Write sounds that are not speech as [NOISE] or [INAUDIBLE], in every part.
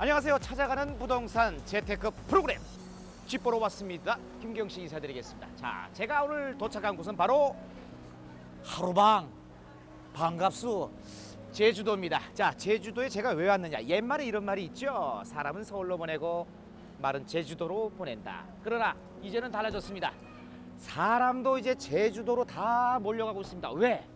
안녕하세요. 찾아가는 부동산 재테크 프로그램 집 보러 왔습니다. 김경 씨 인사드리겠습니다. 자, 제가 오늘 도착한 곳은 바로 하루방 반갑수 제주도입니다. 자, 제주도에 제가 왜 왔느냐? 옛말에 이런 말이 있죠. 사람은 서울로 보내고 말은 제주도로 보낸다. 그러나 이제는 달라졌습니다. 사람도 이제 제주도로 다 몰려가고 있습니다. 왜?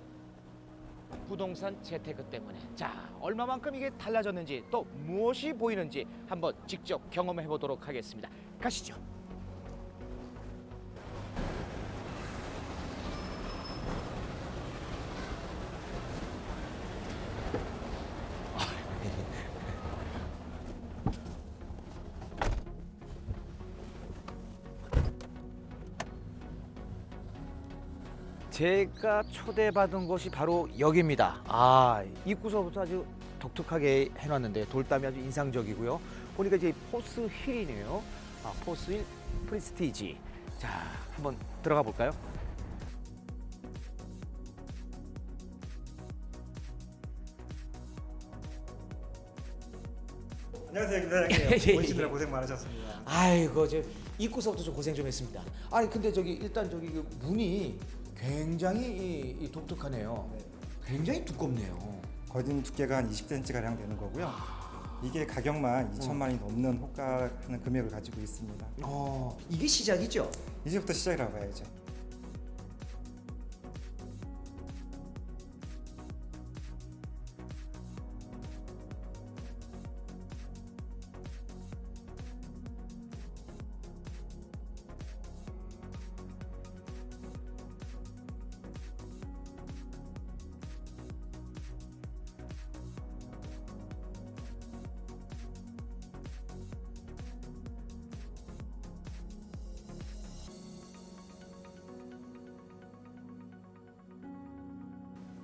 부동산 재테크 때문에. 자 얼마만큼 이게 달라졌는지 또 무엇이 보이는지 한번 직접 경험해 보도록 하겠습니다. 가시죠 제가 초대받은 곳이 바로 여기입니다. 아 입구서부터 아주 독특하게 해놨는데 돌담이 아주 인상적이고요. 보니까 이제 포스 힐이네요. 아 포스 힐 프리스티지. 자 한번 들어가 볼까요? 안녕하세요 김 [LAUGHS] 예, 예, 사장님 예. 오시느라 고생 많으셨습니다 아이고 저 입구서부터 좀 고생 좀 했습니다. 아니 근데 저기 일단 저기 그 문이 굉장히 이- 이 독특하네요. 네. 굉장히 두껍네요. 거진 두께가 한 20cm 가량 되는 거고요 아. 이게 가격만 2천만 원이 넘는 호가하는 금액을 가지고 있습니다 어 이게 시작이죠? 이제부터 시작이라고 봐야죠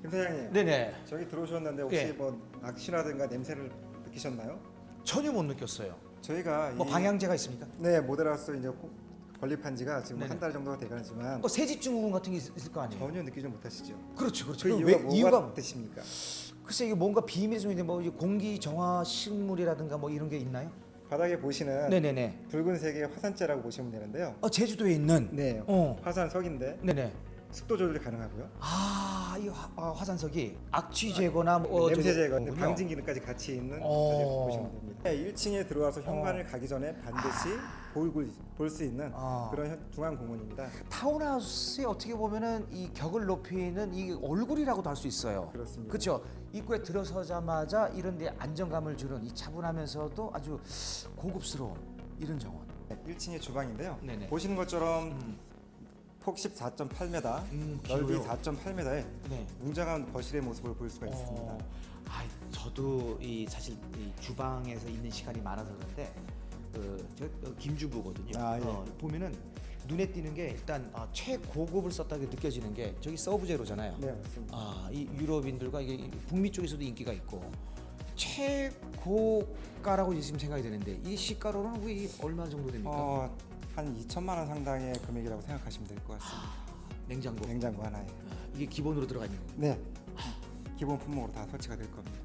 김 사장님 네네. 저기 들어오셨는데 혹시 예. 뭐 낚시라든가 냄새를 느끼셨나요? 전혀 못 느꼈어요. 저희가 뭐 이- 방향제가 있습니까? 네 모델하우스 이제 호- 건립한 지가 지금 네네. 한 달 정도가 돼가지만 뭐 새집 증후군 같은 게 있- 있을 거 아니에요? 전혀 느끼지 못하시죠 그렇죠, 그렇죠. 그 그럼 이유가 왜 뭐가 이유가 되십니까? 글쎄 이게 뭔가 비밀 중인데 뭐 공기 정화 식물이라든가 뭐 이런 게 있나요? 바닥에 보시는 네네네. 붉은색의 화산재라고 보시면 되는데요 어 제주도에 있는. 네 어. 화산석인데 네네. 습도 조절이 가능하고요 아, 이 화, 아, 화산석이 악취 제거나 뭐 어, 냄새 저기 제거, 거군요. 방진 기능까지 같이 있는 어. 보시면 됩니다. 네, 1층에 들어와서 현관을 가기 전에 반드시 볼수 있는 아. 그런 현- 중앙 공원입니다. 타운하우스에 어떻게 보면은 이 격을 높이는 이 얼굴이라고도 할 수 있어요. 그렇습니다. 그렇죠. 입구에 들어서자마자 이런 데 안정감을 주는 이 차분하면서도 아주 고급스러운 이런 정원. 네, 1층의 주방인데요. 네네. 보시는 것처럼 음. 폭 14.8m, 음, 넓이 길어요. 4.8m에 네. 웅장한 거실의 모습을 볼 수가 있습니다. 어, 아, 저도 이 사실 이 주방에서 있는 시간이 많아서 그런데 그 제가 어, 김주부거든요. 아, 예. 어, 보면은 눈에 띄는 게 일단 아, 최고급을 썼다고 느껴지는 게 저기 서브 제로잖아요. 네, 맞습니다. 아, 이 유럽인들과 이게 북미 쪽에서도 인기가 있고 최고가라고 지금 생각이 되는데 이 시가로는 거의 얼마 정도 됩니까? 어, 한 2천만 원 상당의 금액이라고 생각하시면 될 것 같습니다. 냉장고. 냉장고 하나에. 아, 이게 기본으로 들어가 있는 거예요. 네. 기본 품목으로 다 설치가 될 겁니다.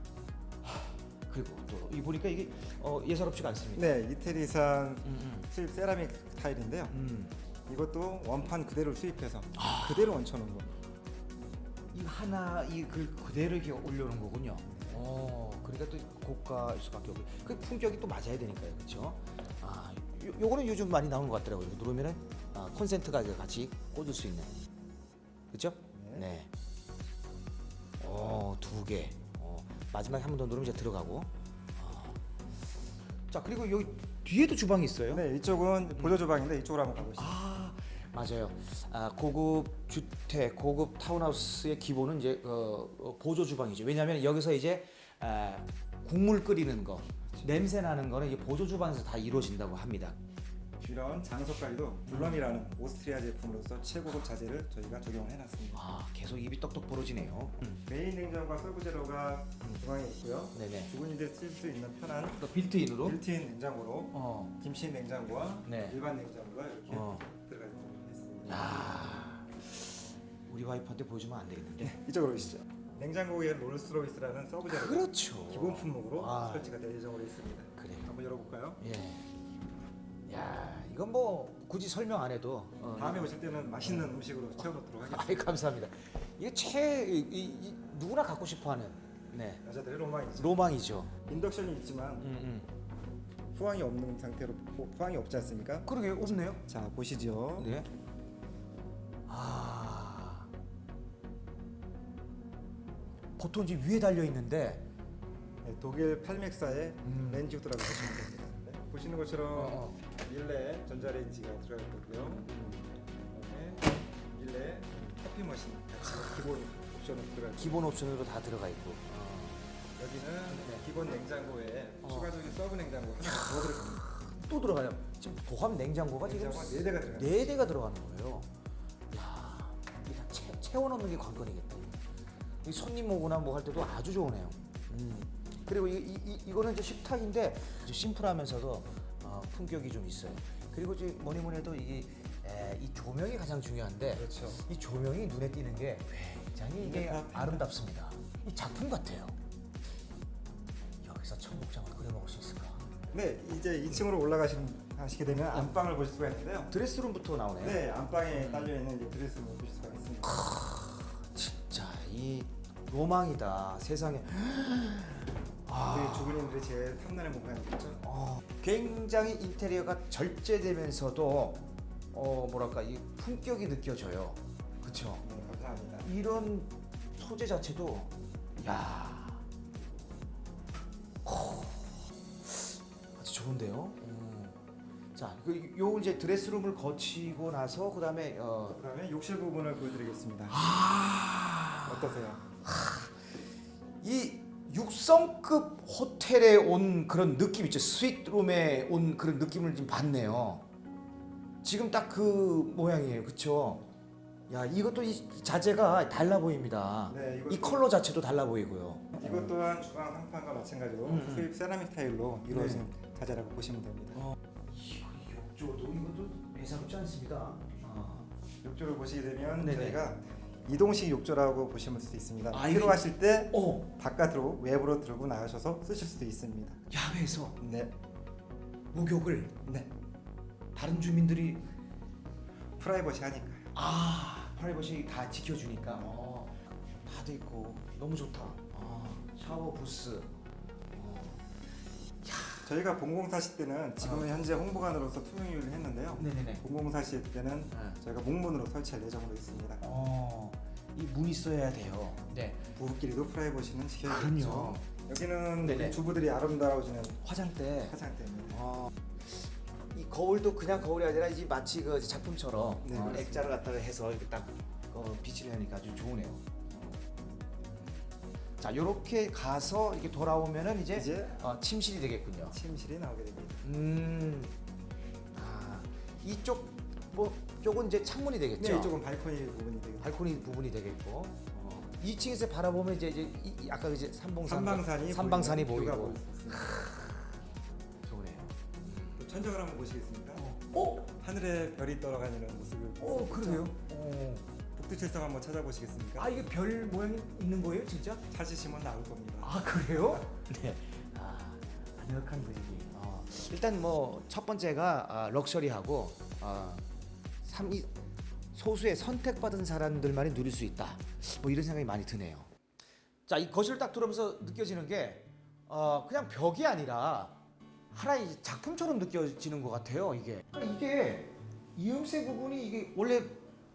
그리고 또 이 보니까 이게 어, 예사롭지가 않습니다. 네, 이태리산 음, 수입 세라믹 타일인데요. 음. 음. 이것도 원판 그대로 수입해서 아. 그대로 얹혀놓은 겁니다. 이 하나 이 그 그대로 이렇게 올려놓은 거군요. 어, 그러니까 또 고가일 수밖에 없고 그 품격이 또 맞아야 되니까요, 그렇죠? 아, 요, 요거는 요즘 많이 나오는 것 같더라고요. 누르면은 아, 콘센트가 같이 꽂을 수 있는, 그렇죠? 네. 네. 어, 두 개. 어, 마지막에 한 번 더 누르면 이제 들어가고. 어. 자, 그리고 여기 뒤에도 주방이 있어요. 네, 이쪽은 보조 주방인데 이쪽으로 한번 가보시죠. 아 맞아요. 아, 고급 주택, 고급 타운하우스의 기본은 이제 어, 어, 보조 주방이죠. 왜냐하면 여기서 이제 아, 국물 끓이는 거, 냄새 나는 거는 이제 보조 주방에서 다 이루어진다고 합니다. 이런 장석 관리도 블럼이라는 오스트리아 제품으로서 최고급 자재를 저희가 적용을 해놨습니다. 아 계속 입이 떡떡 벌어지네요. 음. 메인 냉장고와 서브 제로가 주방에 있고요. 네네. 주부님들 쓸 수 있는 편한 또 빌트인으로. 빌트인 냉장고로 어. 김치 냉장고와 네. 일반 냉장고가 이렇게 어. 들어가 있습니다. 야. 우리 와이프한테 보여주면 안 되겠는데. 이쪽으로 오시죠. 냉장고에 롤스로이스라는 서브제로 그렇죠. 기본 품목으로 아. 설치가 될 예정으로 있습니다. 그래요. 한번 열어볼까요? 예. 야, 이건 뭐 굳이 설명 안 해도 어, 다음에 오실 때는 맛있는 음식으로 채워놓도록 하겠습니다. 아이 감사합니다. 이게 최 이, 이, 누구나 갖고 싶어하는 네 여자들의 로망이죠. 로망이죠. 인덕션이 있지만 음, 음. 후황이 없는 상태로 후- 후황이 없지 않습니까? 그러게 없네요. 자 보시죠. 네. 아 보통 이제 위에 달려 있는데 네, 독일 팔맥사의 음. 렌즈우드라고 보시면 됩니다. 네, 보시는 것처럼 어, 밀레 전자레인지가 들어갈 거고요. 그다음에 밀레 커피 머신 같이 기본 옵션으로 들어갈 거고 기본 옵션으로 다 들어가 있고. 여기는 기본 냉장고에 어. 추가적인 서브 냉장고 하나 더 들어갑니다. 또 들어가요. 지금 보합 냉장고가 지금 냉장고가 네 대가 들어가요. 네 대가 들어가는 거예요. 야, 이게 다 채, 채워넣는 게 관건이겠다. 이 손님 오거나 뭐 할 때도 아주 좋으네요. 음. 그리고 이, 이, 이, 이 거는 이제 식탁인데 심플하면서도 어, 품격이 좀 있어요. 그리고 이제 뭐니 뭐니 해도 이게 에, 이 조명이 가장 중요한데 그렇죠. 이 조명이 눈에 띄는 게 굉장히 이게 다 아름답습니다. 이 작품 같아요. 여기서 청국장을 끓여 먹을 수 있을까? 네, 이제 2층으로 올라가시게 되면 안방을 보실 수가 있는데요. 드레스룸부터 나오네요. 네, 안방에 딸려 있는 이제 드레스룸을 보실 이 로망이다 세상에. [GASPS] 우리 주부님들이 제일 탐나는 공간이겠죠. 어, 굉장히 인테리어가 절제되면서도 어 뭐랄까 이 품격이 느껴져요. 그렇죠. 네, 감사합니다. 이런 소재 자체도 야. 호, 아주 좋은데요. 음. 자, 그, 요 이제 드레스룸을 거치고 나서 그 다음에 어 그다음에 욕실 부분을 보여드리겠습니다. 아. 어떠세요? 이 육성급 호텔에 온 그런 느낌 있죠. 스윗룸에 온 그런 느낌을 좀 받네요. 지금 딱 그 모양이에요. 그쵸? 야, 이것도 이 자재가 달라 보입니다. 네, 이 컬러 자체도 달라 보이고요. 이것 또한 주방 상판과 마찬가지로 음, 음. 수입 세라믹 타일로 이루어진 자재라고 보시면 됩니다. 어. 욕조도 이것도 예사롭지 않습니다. 아. 욕조를 보시게 되면 네네. 저희가 이동식 욕조라고 보시면 수 있습니다. 아, 이거- 필요하실 때 어, 바깥으로 외부로 들고 나가셔서 쓰실 수도 있습니다. 야외에서 네, 목욕을 네, 다른 주민들이 프라이버시 하니까요. 아 프라이버시 다 지켜주니까 어, 다돼 있고 너무 좋다. 아, 샤워 부스. 어. 저희가 본공사시 때는 지금은 현재 홍보관으로서 투명유를 했는데요. 네네네. 본공사시 때는 네. 저희가 목문으로 설치할 예정으로 있습니다. 어, 이 문이 있어야 돼요. 네. 부부끼리도 프라이버시는 지켜야겠죠. 그럼요. 여기는 네네. 우리 주부들이 아름다워지는 화장대. 화장대입니다. 어, 이 거울도 그냥 거울이 아니라 이제 마치 그 작품처럼 네, 어. 액자를 갖다가 해서 이렇게 딱 어, 빛을 하니까 아주 좋으네요. 자, 이렇게 가서 이렇게 돌아오면은 이제, 이제 어, 침실이 되겠군요. 침실이 나오게 됩니다. 음, 아, 이쪽 뭐 쪽은 이제 창문이 되겠죠. 네, 이쪽은 발코니 부분이 되겠습니다. 발코니 부분이 되겠고. 어, 2층에서 바라보면 이제 이제 이, 이- 아까 이제 삼봉산 삼방산이 삼방산이 뷰가 보이고 수 있습니다. 좋네요. 또 천정을 한번 보시겠습니까? 어, 하늘에 별이 떨어가는 모습을 어? 어. 북두칠성 한번 찾아보시겠습니까? 아 이게 별 모양이 있는 거예요, 진짜? 찾으시면 나올 겁니다. 아 그래요? 네. 아 아늑한 분위기. 어, 일단 뭐 첫 번째가 아, 럭셔리하고 아, 삼, 이, 소수의 선택받은 사람들만이 누릴 수 있다. 뭐 이런 생각이 많이 드네요. 자, 이 거실 딱 들어오면서 느껴지는 게 어, 그냥 벽이 아니라 하나의 작품처럼 느껴지는 것 같아요. 이게 이게 이음새 부분이 이게 원래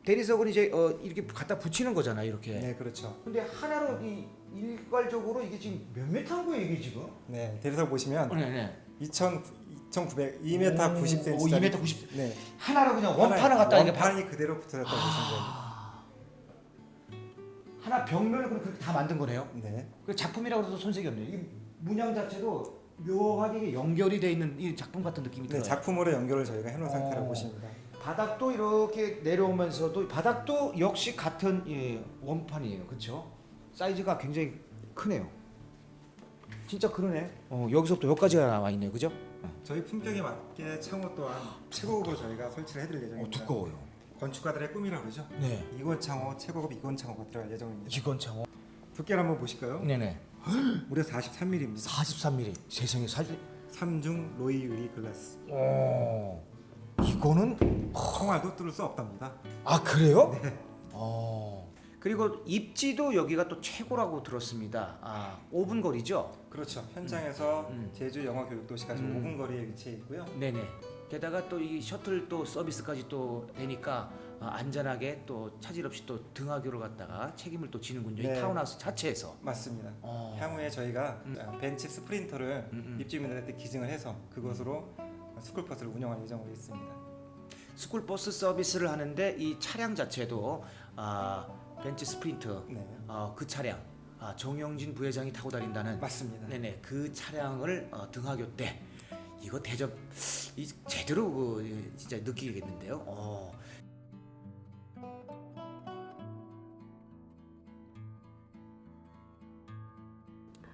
대리석은 이제 어, 이렇게 갖다 붙이는 거잖아요. 이렇게. 네, 그렇죠. 근데 하나로 이 일괄적으로 이게 지금 몇 메타인 거예요 이게 지금? 네, 대리석 보시면 네네. 2,000 2,900 2m 오, 90cm. 오, 2m 90. 네. 하나로 그냥 원판을 갖다 이게 박. 원판이 그대로 붙어졌다고 보시면 아. 하나 벽면을 그렇게 다 만든 거네요. 됩니다. 네. 그 작품이라고 해도 손색이 없네요. 이 문양 자체도 묘하게 이게 연결이 돼 있는 이 작품 같은 느낌이 네, 들어요. 작품으로 연결을 저희가 해놓은 어. 상태라고 보시면 됩니다. 바닥도 이렇게 내려오면서도 바닥도 역시 같은 예, 원판이에요. 그렇죠? 사이즈가 굉장히 크네요. 진짜 그러네. 어, 여기서부터 여기까지가 나와 있네요. 그죠? 저희 품격에 맞게 창호 또한 최고급으로 저희가 설치를 해드릴 어, 예정입니다. 두꺼워요. 건축가들의 꿈이라고 그러죠. 네. 이건 창호 최고급 이건 창호가 들어갈 예정입니다. 직원 창호. 두께를 한번 보실까요? 네네. [GASPS] 무려 43mm입니다. 43mm. 세상에 사실. 삼중 로이 유리 글라스. 어. 이거는 총알도 뚫을 수 없답니다. 아 그래요? 어. 그리고 입지도 여기가 또 최고라고 들었습니다. 아 5분 거리죠? 그렇죠. 현장에서 음. 제주 영어 교육 도시까지 음. 5분 거리에 위치해 있고요. 네네. 게다가 또 이 셔틀 또 서비스까지 또 되니까 아, 안전하게 또 차질 없이 또 등하교를 갔다가 책임을 또 지는군요. 이 네. 타운하우스 자체에서. 맞습니다. 어. 향후에 저희가 음. 아, 벤치 스프린터를 음, 음. 입주민들한테 기증을 해서 그것으로 스쿨버스를 운영할 예정으로 있습니다. 스쿨 버스 서비스를 하는데 이 차량 자체도 아, 벤츠 스프린트 네, 어, 그 차량 아, 정영진 부회장이 타고 다닌다는 맞습니다. 네네 그 차량을 어, 등하교 때 이거 대접 이 제대로 그, 예, 진짜 느끼겠는데요. 어.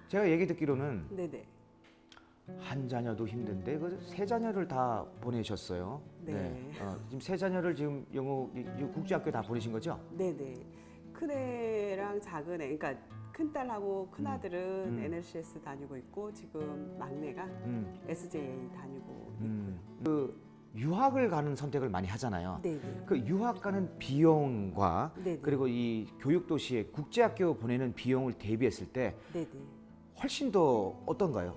제가 얘기 듣기로는 네네. 한 자녀도 힘든데 그 세 자녀를 다 보내셨어요. 네. 어, 지금 세 자녀를 지금 영어 이- 이 국제학교 다 보내신 거죠? 네네. 큰애랑 작은애, 그러니까 큰딸하고 큰아들은 음. NLCS 다니고 있고 지금 막내가 음. SJA 다니고 음. 그 유학을 가는 선택을 많이 하잖아요. 네네. 그 유학 가는 비용과 네네. 그리고 이 교육 도시에 국제학교 보내는 비용을 대비했을 때 네네. 훨씬 더 어떤가요?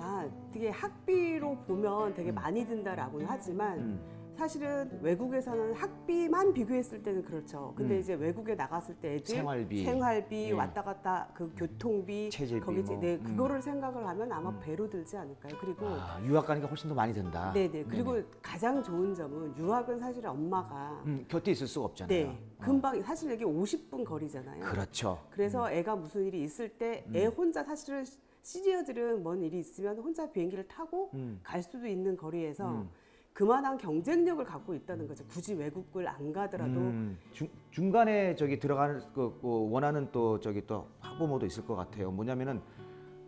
아, 되게 학비로 보면 되게 음. 많이 든다라고는 하지만 음. 사실은 외국에서는 학비만 비교했을 때는 그렇죠. 근데 음. 이제 외국에 나갔을 때 애들 생활비, 생활비 예. 왔다 갔다 그 교통비 체질비 거기 뭐. 네 음. 그거를 생각을 하면 아마 음. 배로 들지 않을까요? 그리고 아, 유학 가니까 훨씬 더 많이 든다. 네네 그리고 가장 좋은 점은 유학은 사실 엄마가 음, 곁에 있을 수가 없잖아요. 네 어. 금방 사실 여기 50분 거리잖아요. 그렇죠. 그래서 애가 무슨 일이 있을 때 애 혼자 사실은 시니어들은 뭔 일이 있으면 혼자 비행기를 타고 음. 갈 수도 있는 거리에서 음. 그만한 경쟁력을 갖고 있다는 거죠. 굳이 외국을 안 가더라도 음, 중, 중간에 저기 들어가는 그, 그 원하는 또 저기 또 학부모도 있을 것 같아요. 뭐냐면은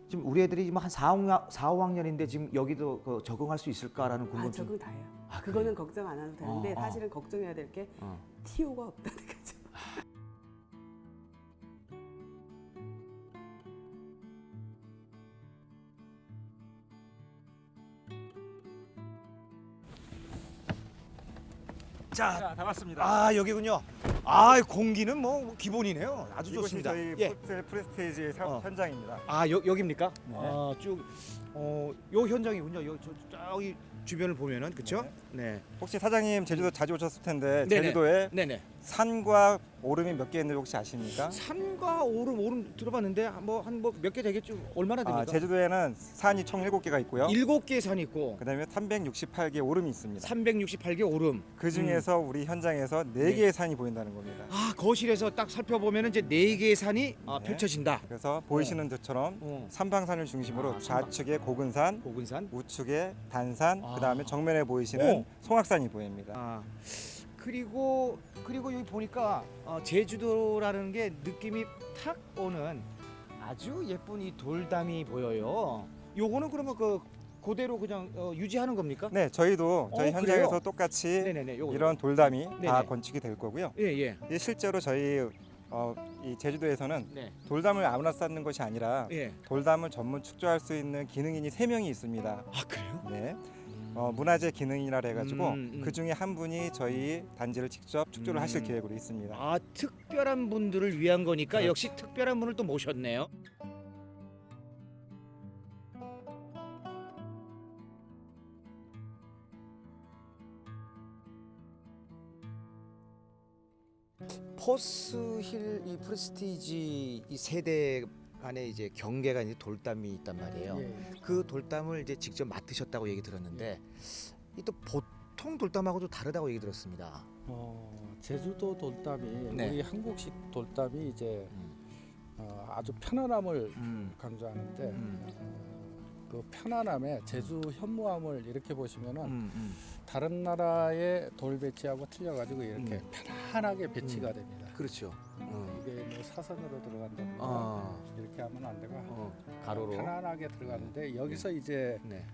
지금 우리 애들이 지금 한 4, 5, 4, 5학년인데 지금 여기도 그 적응할 수 있을까라는 아 궁금증. 적응 다해요. 아, 그거는 걱정 안 해도 되는데 어, 어. 사실은 걱정해야 될 게 어. TO가 없다는 자, 자, 다 왔습니다. 아 여기군요. 아 공기는 뭐 기본이네요. 아주 이곳이 좋습니다. 저희 예. 호텔 프레스티지 사- 어. 현장입니다. 아 여, 여기입니까? 네. 아쭉 어, 요 현장이군요. 요 저, 저기 주변을 보면은 그렇죠? 네. 혹시 사장님 제주도 자주 오셨을 텐데 네네. 제주도에 네네. 산과 오름이 몇 개 있는지 혹시 아십니까? 산과 오름 오름 들어봤는데 뭐 한 뭐 몇 개 되겠죠? 얼마나 됩니까? 아, 제주도에는 산이 총 7개가 있고요. 일곱 개 산이 있고 그다음에 368개 오름이 있습니다. 368개 오름. 그 중에서 우리 현장에서 네 개의 산이 보인다는 겁니다. 아 거실에서 딱 살펴보면은 이제 네 개의 산이 아, 네. 펼쳐진다. 그래서 보이시는 것처럼 어. 삼방산을 중심으로 아, 삼방. 좌측에 고근산, 고근산. 우측에 단산, 아. 그다음에 정면에 보이시는 오. 송악산이 보입니다. 아 그리고 그리고 여기 보니까 어, 제주도라는 게 느낌이 탁 오는 아주 예쁜 이 돌담이 보여요. 요거는 그러면 그 그대로 그냥 어, 유지하는 겁니까? 네, 저희도 저희 어, 현장에서 그래요? 똑같이 네네네. 요거. 이런 돌담이 다 네네. 건축이 될 거고요. 예 예. 이 실제로 저희 어, 이 제주도에서는 네. 돌담을 아무나 쌓는 것이 아니라 예. 돌담을 전문 축조할 수 있는 기능인이 세 명이 있습니다. 아 그래요? 네, 어, 문화재 기능이라 해가지고 음, 음. 그 중에 한 분이 저희 단지를 직접 축조를 음. 하실 계획으로 있습니다. 아 특별한 분들을 위한 거니까 그렇죠. 역시 특별한 분을 또 모셨네요. 포스힐 이 프레스티지 이 세대 간의 이제 경계가 이제 돌담이 있단 말이에요. 예. 그 돌담을 이제 직접 맡으셨다고 얘기 들었는데 이 또 보통 돌담하고도 다르다고 얘기 들었습니다. 어, 제주도 돌담이 네. 우리 한국식 돌담이 이제 음. 어, 아주 편안함을 음. 강조하는데 음. 어, 그 편안함에 제주 현무암을 이렇게 보시면은 음, 음. 다른 나라의 돌 배치하고 틀려가지고 이렇게 음. 편안하게 배치가 음. 됩니다. 그렇죠. 어. 이게 뭐 사선으로 들어간다든가 아, 이렇게 하면 안 되고 어, 가로로. 편안하게 들어가는데 여기서 이제 네.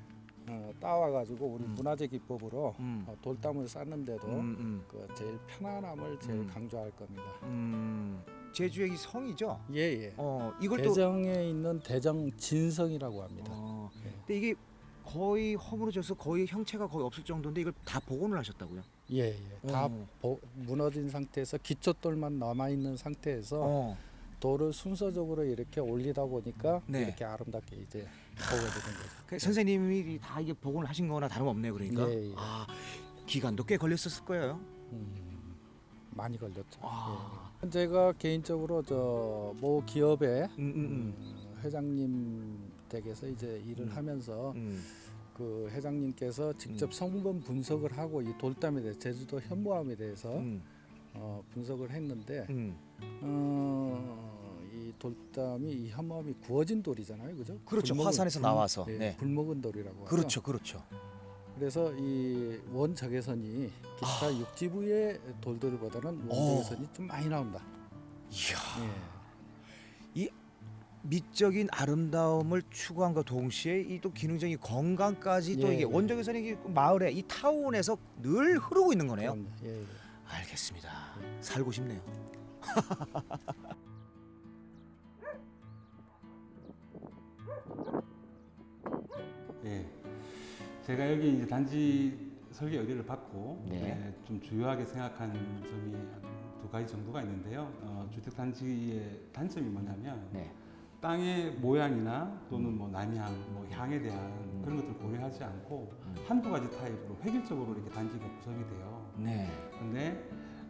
어, 따와가지고 우리 음. 문화재 기법으로 음. 어, 돌담을 쌓는데도 음, 음, 그 제일 편안함을 제일 음. 강조할 겁니다. 음. 제주의 이 성이죠. 예, 예. 어 이걸 또 대정에 있는 대정 진성이라고 합니다. 어, 예. 근데 이게 거의 허물어져서 거의 형체가 거의 없을 정도인데 이걸 다 복원을 하셨다고요? 예, 예. 다 어. 보- 무너진 상태에서 기초돌만 남아 있는 상태에서 어. 돌을 순서적으로 이렇게 올리다 보니까 네. 이렇게 아름답게 이제 보게 되는 거죠. 그 선생님이 다 이게 복원을 하신 거나 다름없네요, 그러니까. 예, 예. 아 기간도 꽤 걸렸었을 거예요. 음, 많이 걸렸죠. 아. 예. 제가 개인적으로 저 모 기업의 음, 음, 음, 회장님 댁에서 이제 일을 음. 하면서 음. 그 회장님께서 직접 성분 분석을 하고 이 돌담에 대해 제주도 현무암에 대해서 음. 어, 분석을 했는데 음. 어, 이 돌담이 이 현무암이 구워진 돌이잖아요, 그죠? 그렇죠. 굴먹은- 화산에서 나와서. 예, 네. 굴먹은 돌이라고 하죠. 그렇죠, 그렇죠. 그래서 이 원적외선이 기타 육지부의 돌들보다는 원적외선이 좀 많이 나온다. 이야. 예. 미적인 아름다움을 추구함과 동시에 이 또 기능적인 건강까지 또 예, 이게 예. 원적외선이 이 마을에 이 타운에서 늘 흐르고 있는 거네요. 그럼요. 예, 예. 알겠습니다. 살고 싶네요. [LAUGHS] 예. 제가 여기 이제 단지 설계 의뢰를 받고 네. 예, 좀 주요하게 생각한 점이 한두 가지 정도가 있는데요. 어, 주택 단지의 단점이 뭐냐면 네. 땅의 모양이나 또는 뭐 남향, 뭐 향에 대한 그런 것들을 고려하지 않고 음. 한두 가지 타입으로 획일적으로 이렇게 단지가 구성이 돼요. 네. 근데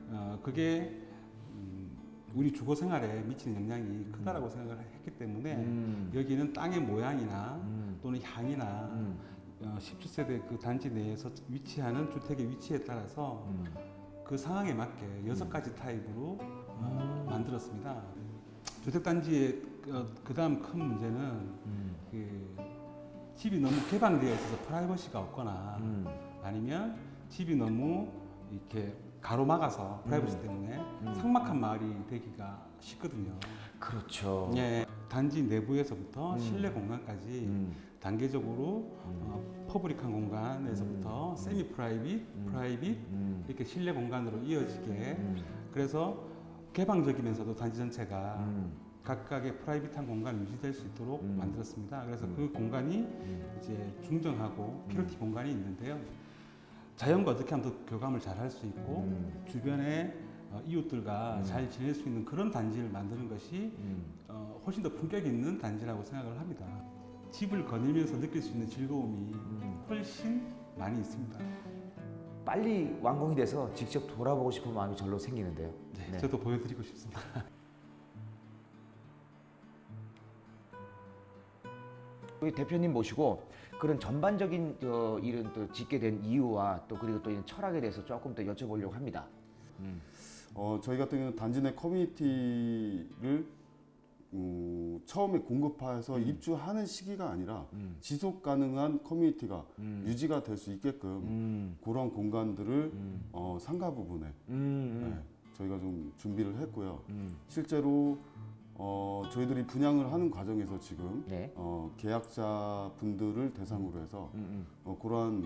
어, 그게 음, 우리 주거 생활에 미치는 영향이 크다라고 생각을 했기 때문에 음. 여기는 땅의 모양이나 음. 또는 향이나 음. 어, 17세대 그 단지 내에서 위치하는 주택의 위치에 따라서 음. 그 상황에 맞게 여섯 가지 타입으로 어, 음. 만들었습니다. 주택 단지의 그 다음 큰 문제는 음. 그 집이 너무 개방되어 있어서 프라이버시가 없거나 음. 아니면 집이 너무 이렇게 가로막아서 프라이버시 음. 때문에 음. 삭막한 마을이 되기가 쉽거든요. 그렇죠. 예, 단지 내부에서부터 음. 실내 공간까지 음. 단계적으로 어, 퍼블릭한 공간에서부터 음. 세미 프라이빗, 음. 프라이빗 음. 이렇게 실내 공간으로 이어지게 음. 그래서 개방적이면서도 단지 전체가 음. 각각의 프라이빗한 공간이 유지될 수 있도록 음. 만들었습니다. 그래서 음. 그 공간이 음. 이제 중정하고 피로티 공간이 있는데요. 자연과 어떻게 하면 더 교감을 잘 할 수 있고 음. 주변에 어, 이웃들과 음. 잘 지낼 수 있는 그런 단지를 만드는 것이 음. 어, 훨씬 더 품격 있는 단지라고 생각을 합니다. 집을 거닐면서 느낄 수 있는 즐거움이 음. 훨씬 많이 있습니다. 빨리 완공이 돼서 직접 돌아보고 싶은 마음이 절로 생기는데요. 네. 저도 보여드리고 싶습니다. [LAUGHS] 대표님 모시고 그런 전반적인 저 이런 또 짓게 된 이유와 또 그리고 또 이런 철학에 대해서 조금 더 여쭤보려고 합니다. 음. 어, 저희 같은 경우는 단지 내 커뮤니티를 음, 처음에 공급해서 입주하는 시기가 아니라 음. 지속 가능한 커뮤니티가 음. 유지가 될 수 있게끔 음. 그런 공간들을 음. 어, 상가 부분에 음. 네, 저희가 좀 준비를 했고요. 음. 실제로 어, 저희들이 분양을 하는 과정에서 지금 네. 어, 계약자 분들을 대상으로 해서 음. 어, 그러한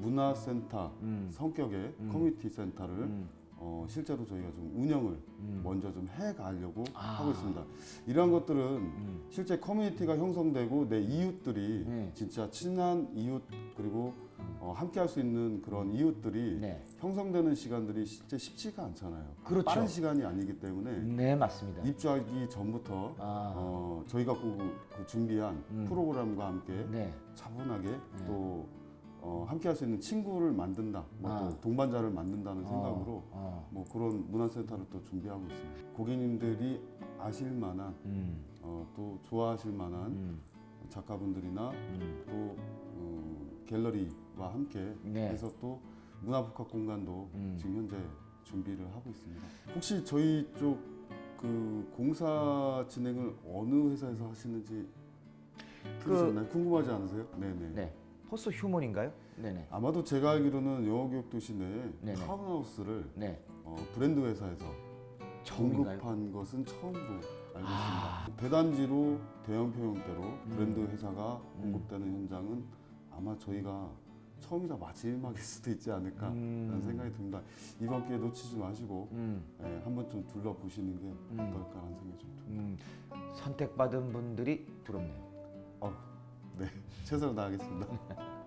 문화센터 음. 성격의 음. 커뮤니티 센터를 음. 어, 실제로 저희가 좀 운영을 음. 먼저 좀 해가려고 아. 하고 있습니다. 이러한 것들은 음. 실제 커뮤니티가 형성되고 내 이웃들이 네. 진짜 친한 이웃 그리고 어, 함께 할 수 있는 그런 이웃들이 네. 형성되는 시간들이 실제 쉽지가 않잖아요. 그렇죠. 빠른 시간이 아니기 때문에 네 맞습니다. 입주하기 전부터 아. 어, 저희가 그, 그 준비한 음. 프로그램과 함께 네. 차분하게 또 어, 함께 할 수 있는 친구를 만든다, 뭐 아. 또 동반자를 만든다는 생각으로 어. 뭐 그런 문화센터를 또 준비하고 있습니다. 고객님들이 아실 만한 음. 어, 또 좋아하실 만한 음. 작가분들이나 음. 또 어, 갤러리와 함께 네. 해서 또 문화복합 공간도 음. 지금 현재 준비를 하고 있습니다. 혹시 저희 쪽 그 공사 진행을 어느 회사에서 하시는지 들으셨나요? 궁금하지 않으세요? 네네. 그 네. 포스 휴먼인가요? 네네. 아마도 제가 알기로는 영어교육 도시 내에 네네. 타운하우스를 네. 어, 브랜드 회사에서 처음인가요? 공급한 것은 처음으로 알고 아. 있습니다. 대단지로 대형 평형대로 음. 브랜드 회사가 공급되는 현장은 아마 저희가 처음이자 마지막일 수도 있지 않을까라는 음. 생각이 듭니다. 이번 기회 놓치지 마시고 음, 예, 한번 좀 둘러보시는 게 음. 어떨까라는 생각이 좀 듭니다. 음, 선택받은 분들이 부럽네요. 네, [LAUGHS] 최선을 다하겠습니다. [LAUGHS]